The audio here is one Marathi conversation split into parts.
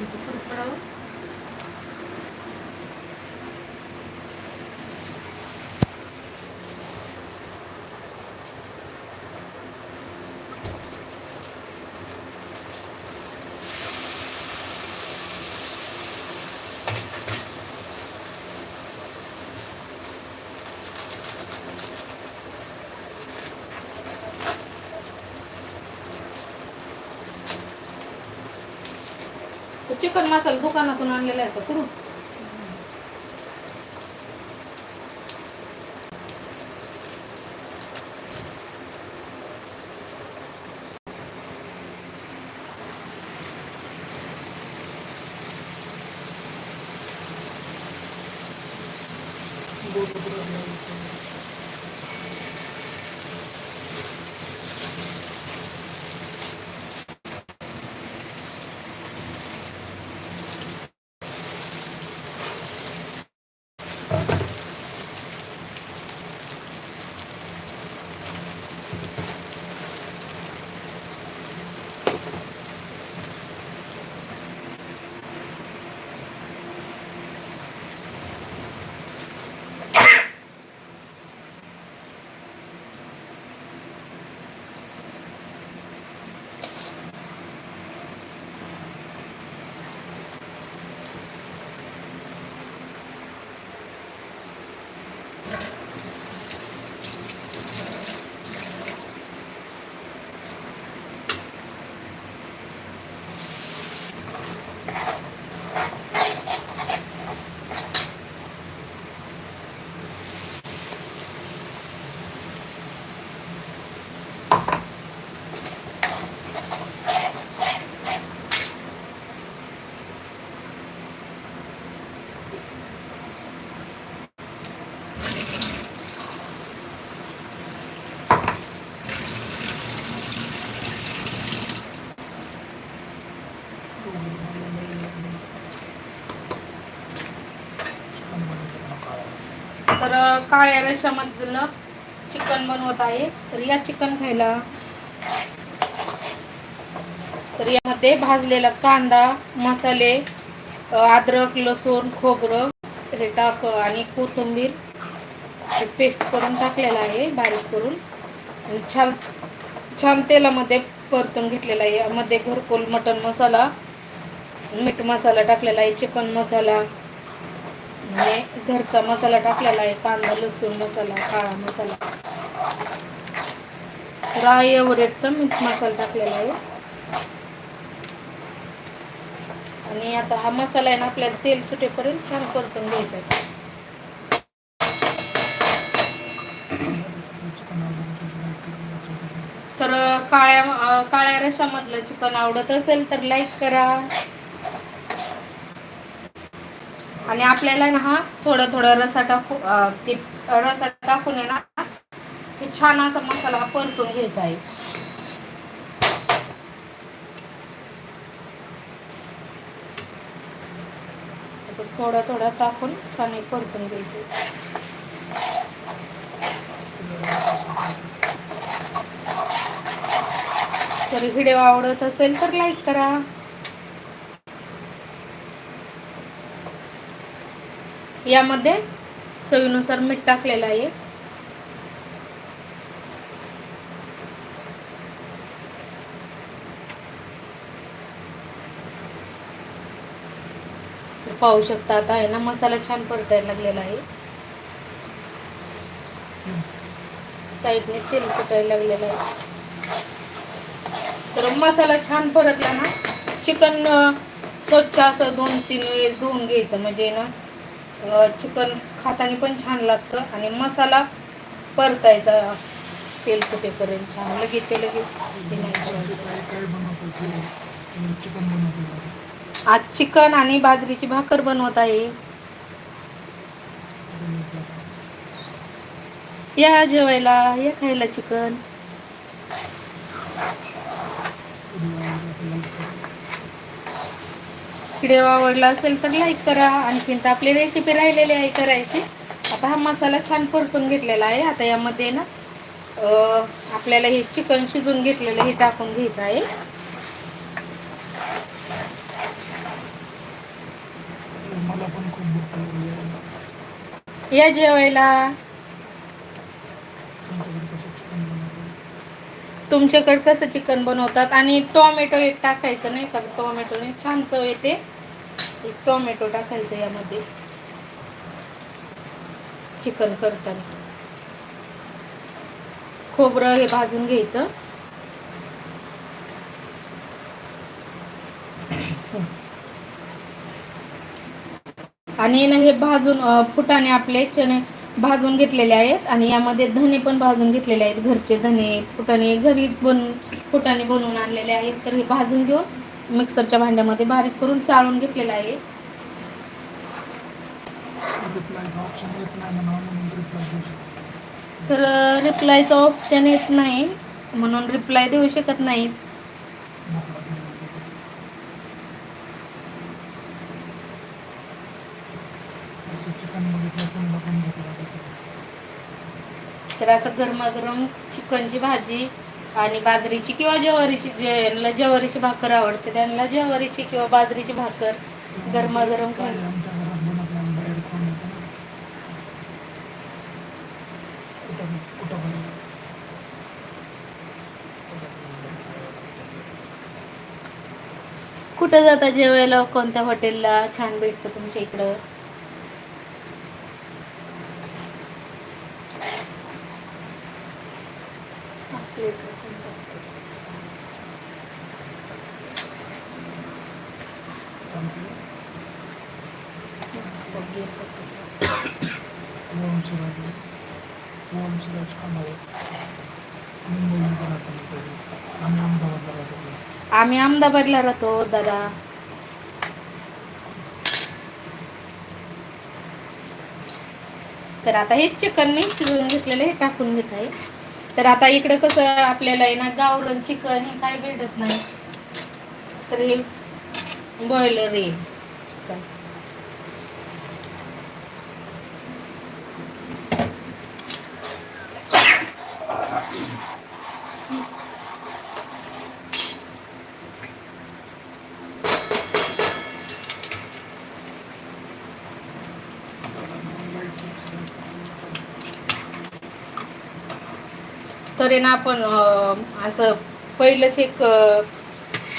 Thank you. चिकन मसाला दुकानातून आणलेला आहे का कुठून? तर काळ्या रशामधलं चिकन बनवत आहे. तर या चिकन खायला. तर यामध्ये भाजलेला कांदा मसाले अद्रक लसूण खोबरं हे टाक आणि कोथिंबीर हे पेस्ट करून टाकलेलं आहे बारीक करून. आणि छान छान तेलामध्ये परतून घेतलेला आहे. यामध्ये घरकुल मटन मसाला मीठ मसाला टाकलेला आहे चिकन मसाला म्हणजे घरचा मसाला टाकलेला आहे कांदा लसूण मसाला काळा मसाला. राय एवढेचा मीठ मसाला टाकलेला आहे. आणि आता हा मसाला आहे ना आपल्याला तेल सुटेपर्यंत छान परतून घ्यायचा आहे. तर काळ्या काळ्या रशामधलं चिकन आवडत असेल तर लाईक करा. आणि आपल्याला ना हा थोडं थोडा रसा टाकू ते रसा टाकून आहे ना हे छान असा मसाला हा परतून घ्यायचा आहे. असं थोडं थोडं टाकून छान परतून घ्यायचं तर व्हिडिओ आवडत असेल तर लाईक करा. यामध्ये चवीनुसार मीठ टाकलेलं आहे. पाहू शकता आता आहे ना मसाला छान परतायला लागलेला आहे. साईडने तेल सुटायला लागलेलं आहे. तर मसाला छान परतला ना चिकन स्वच्छ असं दोन तीन वेळेस धुवून घ्यायचं म्हणजे ना चिकन खाताने पण छान लागतं आणि मसाला परतायचा तेल सुटेपर्यंत छान लगेच लगेच आज चिकन आणि बाजरीची भाकर बनवत आहे. या जेवायला या खायला चिकन. व्हिडिओ आवडला असेल तर लाईक करा. आणखीन तर आपली रेसिपी राहिलेली आहे करायची. आता हा मसाला छान परतून घेतलेला आहे. आता यामध्ये ना आपल्याला हे चिकन शिजून घेतलेलं हे टाकून घ्यायचं आहे. या जेवायला तुमच्याकडे कसं चिकन बनवतो तुमच्याकडे कसं चिकन बनवतात? आणि टोमॅटो एक टाकायचं नाही का? टोमॅटोने छान चव येते. टोमॅटो टाकायचं यामध्ये. चिकन करताना. खोबरं हे भाजून घ्यायचं. आणि ना हे भाजून फुटाने आपले चणे भाजून घेतलेले आहेत आणि यामध्ये धने पण भाजून घेतलेले आहेत. घरचे धने फुटाणे घरीच बन फुटाणे बनवून आणलेले आहेत. तर हे भाजून घेऊन मिक्सरच्या भांड्यामध्ये बारीक करून चाळून घेतलेलं आहे. तर रिप्लायचा ऑप्शन येत नाही. म्हणून रिप्लाय देऊ शकत नाहीत भूक लागली होती. असं चिकन बघितलं कोणाला पण भूक लागत होती. तर असं गरमागरम चिकनची भाजी आणि बाजरीची किंवा ज्वारीची ज्यांना ज्वारीची भाकर आवडते त्यांना ज्वारीची किंवा बाजरीची भाकर गरमागरम खायला. कुठं जाता जेवायला? कोणत्या हॉटेलला छान भेटतं तुमच्या इकडं आपल्या इकडं कोणतं? चालते बघूया कुठं. वंशराज वंशराज छान आहे मुंबईमध्ये राहतो मी पहिले. आम्ही अहमदाबादला राहतो पहिले. आम्ही अहमदाबादला राहतो दादा. तर आता हे चिकन मी शिजवून घेतलेलं हे टाकून घेत आहे. तर आता इकडे कसं आपल्याला आहे ना गावरण चिकन हे काय भेटत नाही. तर हे बॉयलर आहे. तर आहे ना आपण असं पहिलंच एक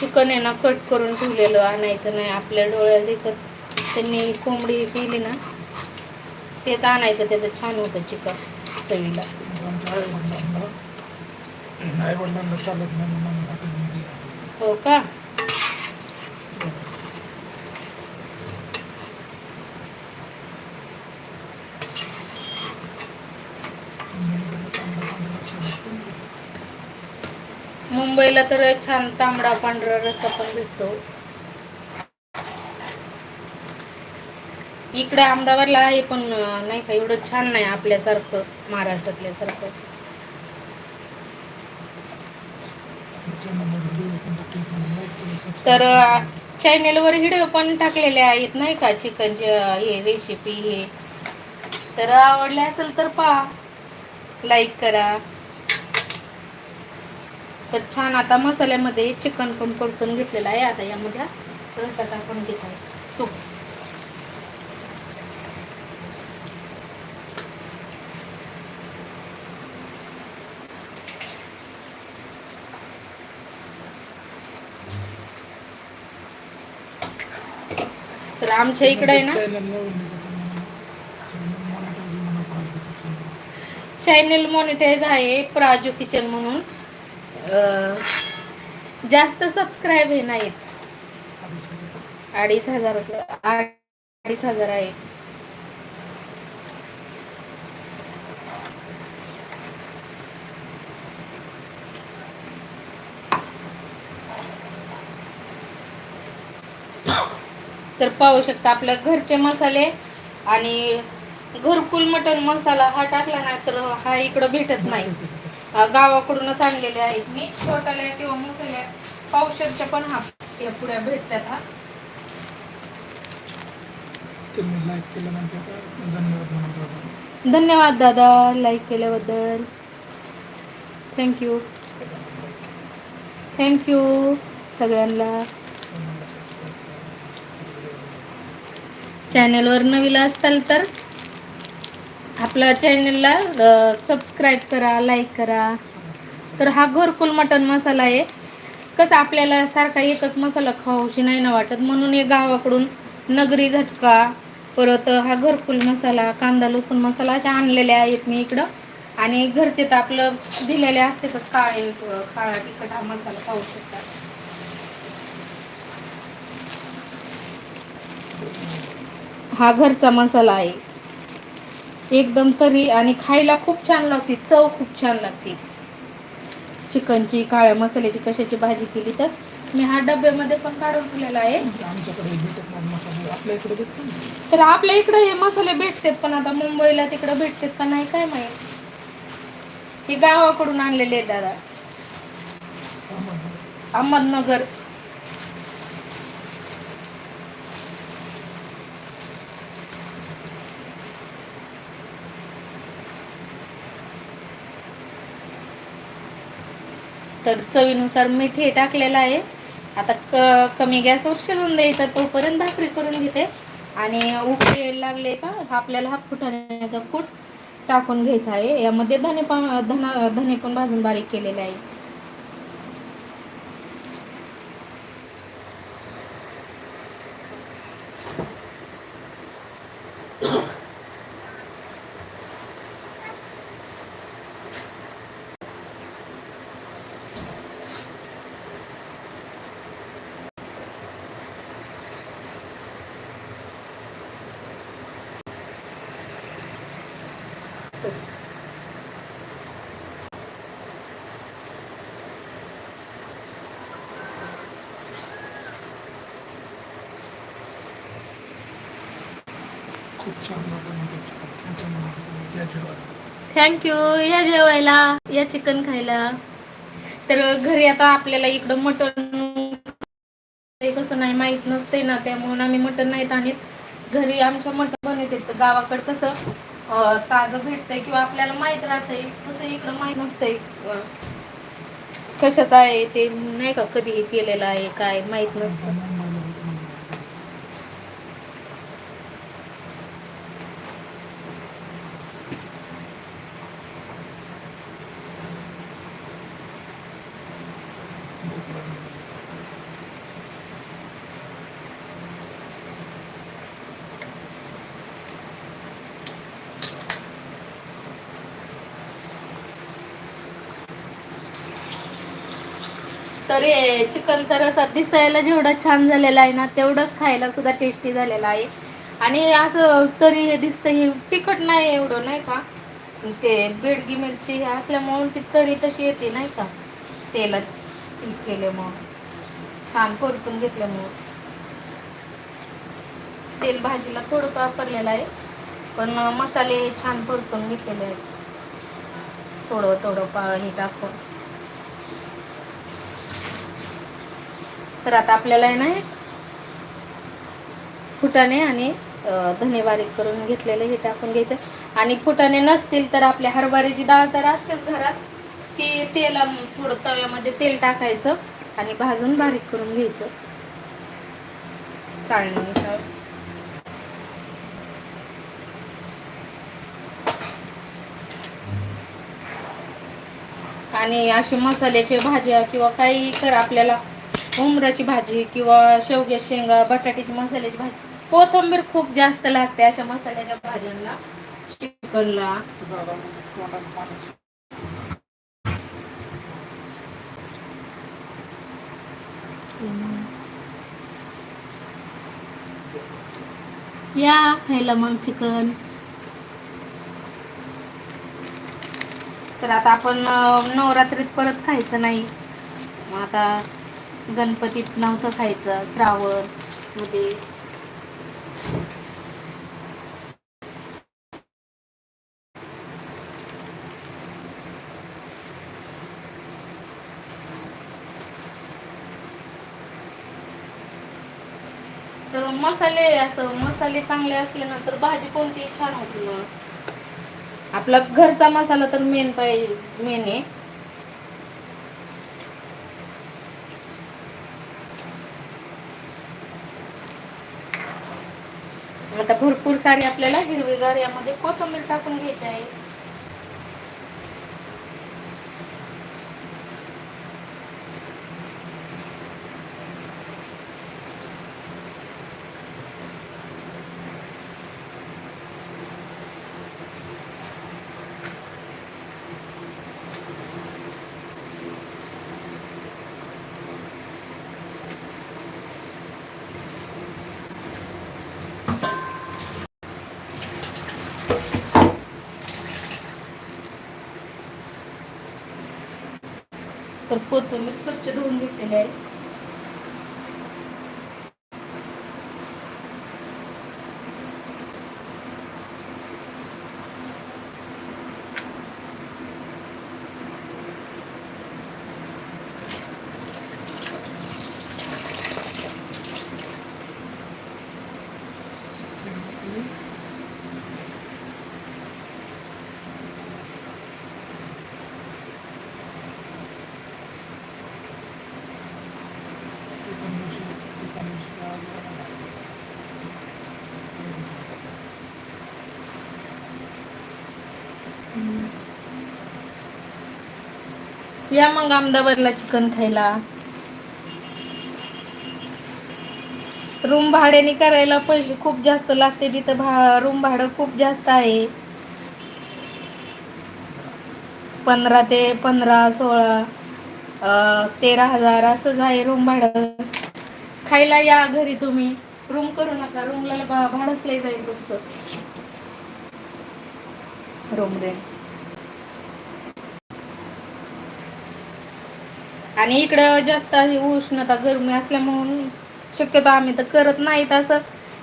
चिकन आहे ना कट करून ठेवलेलं आणायचं नाही. आपल्या डोळ्यात एकत त्यांनी कोंबडी केली ना तेच आणायचं. त्याचं छान होतं चिकन चवीला. हो का? मुंबईला तर छान तांबडा पांढरा रस्सा पण भेटतो. इकडे अहमदाबादला आहे पण नाही का एवढं छान नाही आपल्यासारखं महाराष्ट्रातल्यासारखं तर चॅनेलवर व्हिडिओ पण टाकलेले आहेत नाही का चिकनचे हे रेसिपी हे. तर आवडले असेल तर पहा. लाईक करा. तर छान आता मसाल्यामध्ये चिकन पण परतून घेतलेलं आहे. आता यामध्ये रसा टाकून घेत आहे. सो. तर आमच्या इकडे आहे ना चॅनल मॉनिटाईज आहे प्राजू किचन म्हणून. जास्त सबस्क्राईब हे नाहीत. अडीच हजार अडीच हजार आहे तर पाहू शकता आपल्या घरचे मसाले आणि घरकुल मटन मसाला हा टाकला ना तर हा इकडं भेटत नाही. गावाकडूनच आणलेले आहेत. मी छोट्याल्या किंवा मोठ्याल्या पावशरच्या पण हा या पुड्या भेटतात हा. धन्यवाद दादा. लाईक केल्याबद्दल. थँक्यू थँक्यू सगळ्यांना. चॅनलवर नवीन असताल तर आपल्या चॅनलला सबस्क्राईब करा लाईक करा. तर हा घरकुल मटन मसाला आहे. कसं आपल्याला सारखा एकच मसाला खाऊशी नाही ना वाटत. म्हणून हे गावाकडून नगरी झटका परत हा घरकुल मसाला कांदा लसूण मसाला अशा आणलेल्या आहेत मी इकडं. आणि घरचे तर आपलं दिलेले असतेच काळे काळा तिखट हा मसाला खाऊ शकतात. हा घरचा मसाला आहे. एकदम तरी आणि खायला खूप छान लागते चव खूप छान लागते. चिकनची काळ्या मसाल्याची कशाची भाजी केली तर. मी हा डब्यामध्ये पण काढून ठेवलेला आहे. तर आपल्या इकडे हे मसाले भेटतात पण आता मुंबईला तिकडे भेटतात का नाही काय माहीत. हे गावाकडून आणलेले दादा. अहमदनगर. तर चवीनुसार मीठ हे टाकलेलं आहे. आता क कमी गॅसवर शिजून द्यायचं तोपर्यंत भाकरी करून घेते. आणि उकळी यायला लागले का आपल्याला हा फुटाण्याचा फूट टाकून घ्यायचा आहे. यामध्ये धने पण धना धने पण भाजून बारीक केलेले आहे. थँक्यू या जेवायला. या चिकन खायला. तर घरी आता आपल्याला इकडं मटण कसं नाही माहीत नसते ना त्यामुळे आम्ही मटण नाहीत आणत घरी आमच्या मटण बनवते. तर गावाकडे कसं ताज ताजं भेटतंय किंवा आपल्याला माहीत राहतंय तसं इकडं माहीत नसतंय. कशाचं आहे ते नाही का कधी केलेलं आहे काय माहीत नसतं. तर हे चिकनचा रसा दिसायला जेवढा छान झालेला आहे ना तेवढंच खायला सुद्धा टेस्टी झालेला आहे. आणि असं तरी हे दिसतं हे तिखट नाही एवढं नाही का? ते बेडगी मिरची हे असल्यामुळं ती तरी तशी येते नाही का? तेलात केल्यामुळं. छान परतून घेतल्यामुळं. तेल भाजीला थोडंसं वापरलेलं आहे पण मसाले छान परतून घेतलेले आहेत. थोडं थोडं पा हे टाकून. तर आता आपल्याला आहे ना हे फुटाणे आणि धने बारीक करून घेतलेले हे टाकून घ्यायचं. आणि फुटाणे नसतील तर आपल्या हरभऱ्याची डाळ तर असतेच घरात ती तेल थोडं तव्यामध्ये तेल टाकायचं आणि भाजून बारीक करून घ्यायचं. चाळणीनुसार आणि अशी मसाल्याची भाज्या किंवा काही कर आपल्याला उमराची भाजी किंवा शेवग्या शेंगा बटाट्याची मसाल्याची भाजी. कोथिंबीर खूप जास्त लागते अशा मसाल्याच्या भाज्यांना. चिकनला. या खायला मग चिकन. तर आता आपण नवरात्रीत परत खायचं नाही. मग आता गणपतीत नव्हतं खायचं श्रावणमध्ये तर मसाले असं मसाले चांगले असले ना तर भाजी कोणतीही छान होती मग. आपला घरचा मसाला तर मेन पाहिजे मेन आहे. आता भरपूर सारी आपल्याला हिरवीगार यामध्ये कोथंबीर टाकून घ्यायची आहे. कोथिंबीर स्वच्छ धुवून घेतलेली आहे या मग अहमदाबादला चिकन खायला. रूम भाड्याने करायला पैसे खूप जास्त लागते तिथं भा रूम भाडं खूप जास्त आहे. पंधरा ते पंधरा सोळा तेरा हजार असंच आहे रूम भाडं. खायला या घरी तुम्ही. रूम करू नका. रूमला भाडंच लय जाईल तुमचं. रूम रेंट आणि इकडं जास्त उष्णता गरमी असल्यामुळे शक्यतो आम्ही तर करत नाहीत असं.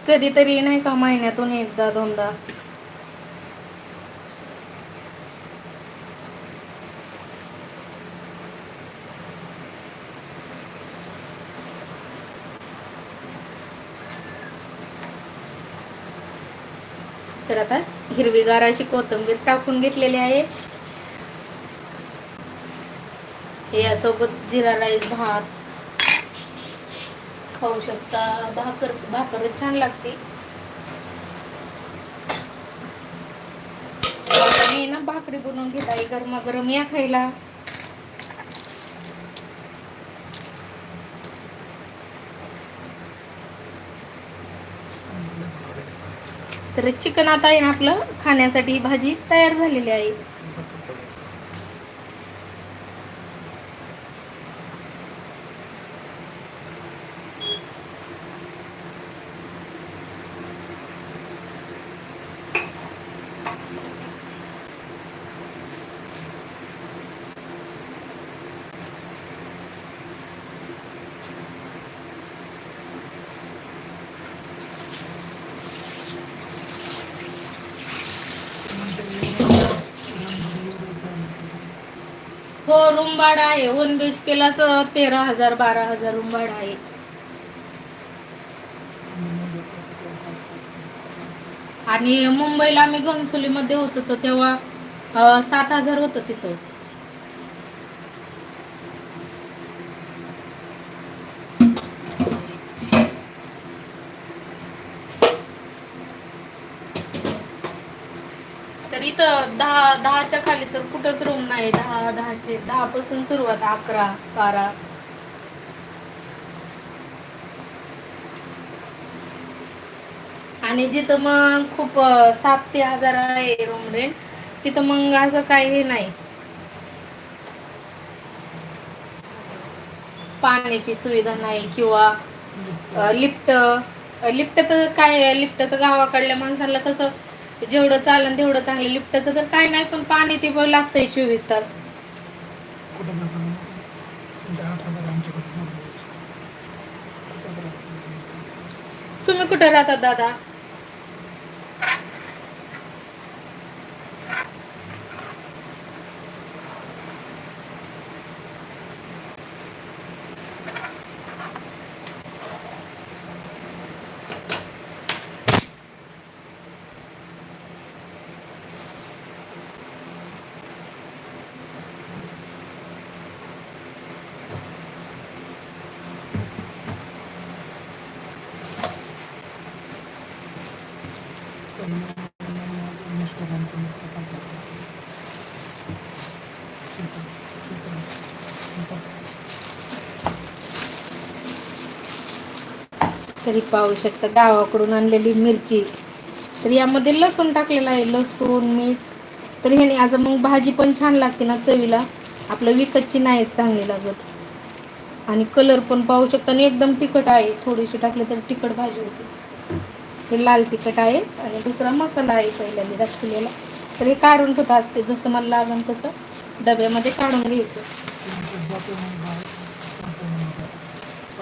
कधीतरी नाही का महिन्यातून एकदा दोनदा. तर आता हिरवीगार अशी कोथिंबीर टाकून घेतलेली आहे. यासोबत जिरा राईस भात. खाऊ शकता. भाकर भाकर छान लागते. मी ना भाकरी बनवून घेत आहे गरमागरम या खायला. तर चिकन आता आहे ना आपलं खाण्यासाठी भाजी तयार झालेली आहे. हो रूम भाडं आहे. वन बी एच केलाच तेरा हजार बारा हजार रूम भाडं आहे. आणि मुंबईला आम्ही घनसोलीमध्ये होतो होतो तेव्हा सात हजार होतं तिथं. तर इथं दहा दहाच्या खाली तर कुठंच रूम नाही. दहा दहाचे दहा पासून सुरुवात अकरा बारा. आणि जिथं मग खूप सात ते हजार आहे रूम रेंट तिथं मग असं काही हे नाही. पाण्याची सुविधा नाही किंवा लिफ्ट लिफ्ट तर काय लिफ्टचं गावाकडल्या माणसाला कसं जेवढं चालन तेवढं चांगलं लिफ्टचं तर काय नाही पण पाणी ते पण लागतंय चोवीस तास. म्हणजे? तुम्ही कुठे राहतात दादा? तरी पाहू शकता. गावाकडून आणलेली मिरची. तर यामध्ये लसूण टाकलेलं आहे. लसूण मीठ. तर ह्याने आज मग भाजी पण छान लागते ना चवीला. आपलं विकतची नाही चांगली लागत. आणि कलर पण पाहू शकता. आणि एकदम तिखट आहे. थोडीशी टाकली तर तिखट भाजी होती. हे लाल तिखट आहे. आणि दुसरा मसाला आहे पहिल्यांदा दाखवलेला. तर हे काढून ठेवता असते. जसं मला लागन तसं डब्यामध्ये काढून घ्यायचं.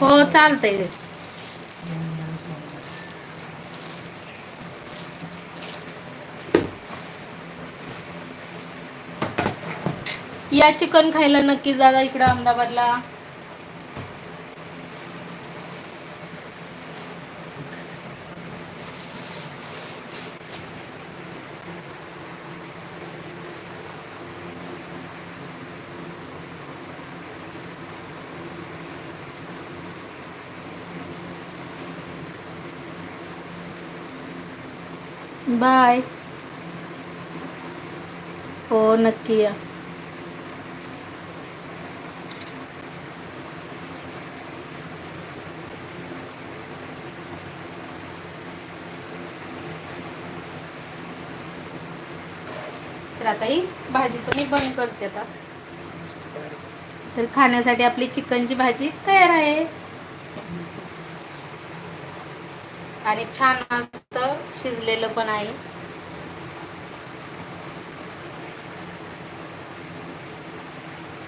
हो चालतंय रे. या चिकन खायला नक्की जा इकडं अहमदाबादला. बाय. हो नक्की या. तर आता ही भाजीचं मी बंद करते आता. तर खाण्यासाठी आपली चिकनची भाजी तयार आहे. आणि छान असं शिजलेलं पण आहे.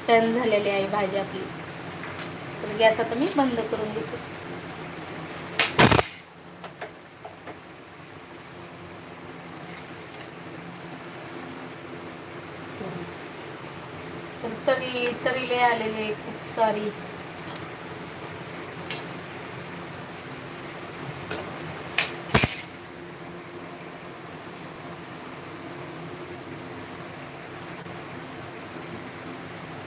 टन झालेली आहे भाजी आपली. तर गॅस आता मी बंद करून घेते. तरी तरी आलेले खूप सारी.